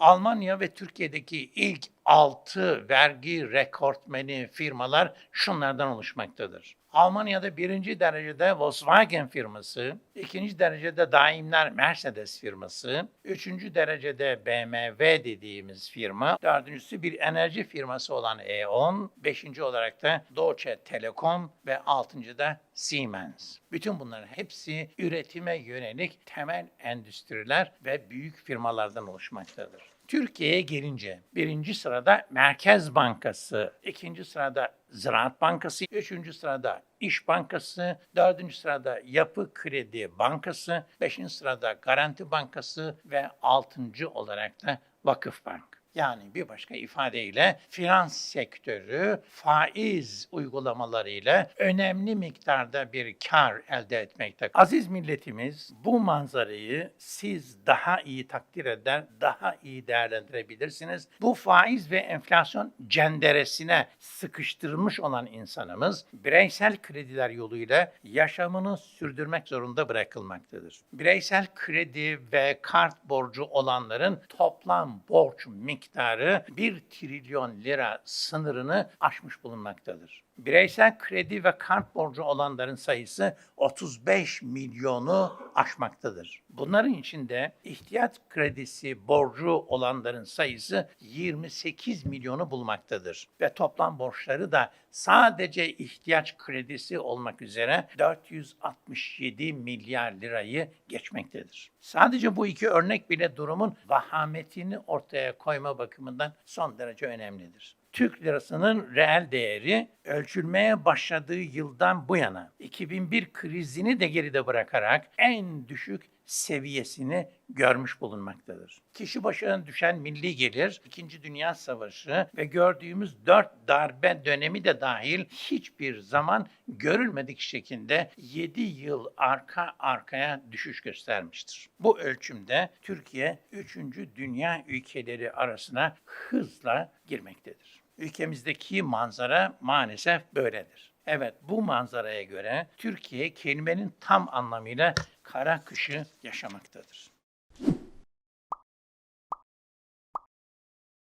Almanya ve Türkiye'deki ilk 6 vergi rekortmeni firmalar şunlardan oluşmaktadır. Almanya'da birinci derecede Volkswagen firması, ikinci derecede daimler Mercedes firması, üçüncü derecede BMW dediğimiz firma, dördüncüsü bir enerji firması olan E.ON, beşinci olarak da Deutsche Telekom ve altıncı da Siemens. Bütün bunların hepsi üretime yönelik temel endüstriler ve büyük firmalardan oluşmaktadır. Türkiye'ye gelince birinci sırada Merkez Bankası, ikinci sırada Ziraat Bankası, üçüncü sırada İş Bankası, dördüncü sırada Yapı Kredi Bankası, beşinci sırada Garanti Bankası ve altıncı olarak da Vakıf Bank. Yani bir başka ifadeyle finans sektörü faiz uygulamalarıyla önemli miktarda bir kar elde etmekte. Aziz milletimiz bu manzarayı siz daha iyi takdir eder, daha iyi değerlendirebilirsiniz. Bu faiz ve enflasyon cenderesine sıkıştırılmış olan insanımız bireysel krediler yoluyla yaşamını sürdürmek zorunda bırakılmaktadır. Bireysel kredi ve kart borcu olanların toplam borç miktarı 1 trilyon lira sınırını aşmış bulunmaktadır. Bireysel kredi ve kart borcu olanların sayısı 35 milyonu aşmaktadır. Bunların içinde ihtiyaç kredisi borcu olanların sayısı 28 milyonu bulmaktadır. Ve toplam borçları da sadece ihtiyaç kredisi olmak üzere 467 milyar lirayı geçmektedir. Sadece bu iki örnek bile durumun vahametini ortaya koyma bakımından son derece önemlidir. Türk lirasının reel değeri ölçülmeye başladığı yıldan bu yana 2001 krizini de geride bırakarak en düşük seviyesini görmüş bulunmaktadır. Kişi başına düşen milli gelir, İkinci Dünya Savaşı ve gördüğümüz dört darbe dönemi de dahil hiçbir zaman görülmedik şekilde 7 yıl arka arkaya düşüş göstermiştir. Bu ölçümde Türkiye 3. dünya ülkeleri arasına hızla girmektedir. Ülkemizdeki manzara maalesef böyledir. Evet bu manzaraya göre Türkiye kelimenin tam anlamıyla kara kışı yaşamaktadır.